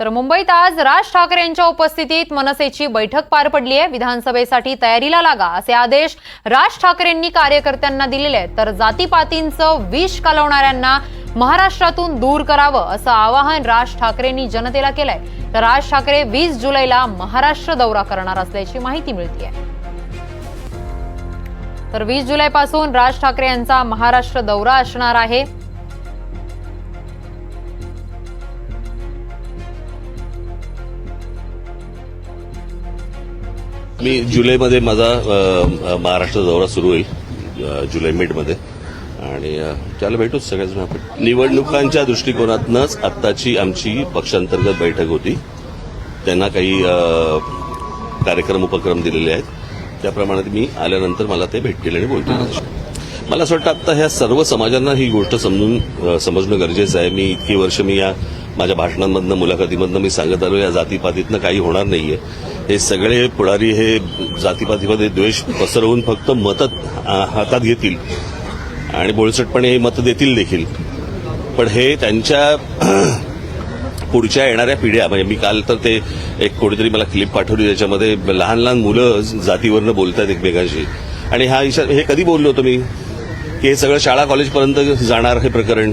तर मुंबईत आज राज ठाकरे यांच्या उपस्थितीत मनसेची बैठक पार पडली आहे. विधानसभेसाठी तयारीला लागा असे आदेश राज ठाकरेंनी कार्यकर्त्यांना दिलेले आहेत. तर जातीपातींचं विष कालवणाऱ्यांना महाराष्ट्रातून दूर करावं असं आवाहन राज ठाकरेंनी जनतेला केलंय. तर राज ठाकरे वीस जुलैला महाराष्ट्र दौरा करणार असल्याची माहिती मिळते तर वीस जुलैपासून राज ठाकरे यांचा महाराष्ट्र दौरा असणार आहे. मी जुलैमध्ये माझा महाराष्ट्र दौरा सुरू होईल जुलै मिडमध्ये. आणि त्याला भेटूच सगळ्याजण आपण. निवडणुकांच्या दृष्टिकोनातनंच आत्ताची आमची पक्षांतर्गत बैठक होती. त्यांना काही कार्यक्रम उपक्रम दिलेले आहेत. त्याप्रमाणे मी आल्यानंतर मला ते भेटतील आणि बोलतील. मला असं वाटतं आता ह्या सर्व समाजांना ही गोष्ट समजून समजणं गरजेचं आहे. मी इतकी वर्ष मी या माझ्या भाषणांमधनं मुलाखतीमधनं मी सांगत आलो या जातीपातीतनं काही होणार नाहीये. हे सगळे पुढारी हे जातीपातीमध्ये द्वेष पसरवून फक्त मतं हातात घेतील. आणि बोळसटपणे हे मतं देतील देखील. पण हे त्यांच्या पुढच्या येणाऱ्या पिढ्या म्हणजे मी काल तर ते एक कोणीतरी मला क्लिप पाठवली त्याच्यामध्ये लहान लहान मुलं जातीवरनं बोलतात एकमेकांशी. आणि हा इशा हे कधी बोललो होतो मी? की हे सगळं शाळा कॉलेजपर्यंत जाणार हे प्रकरण.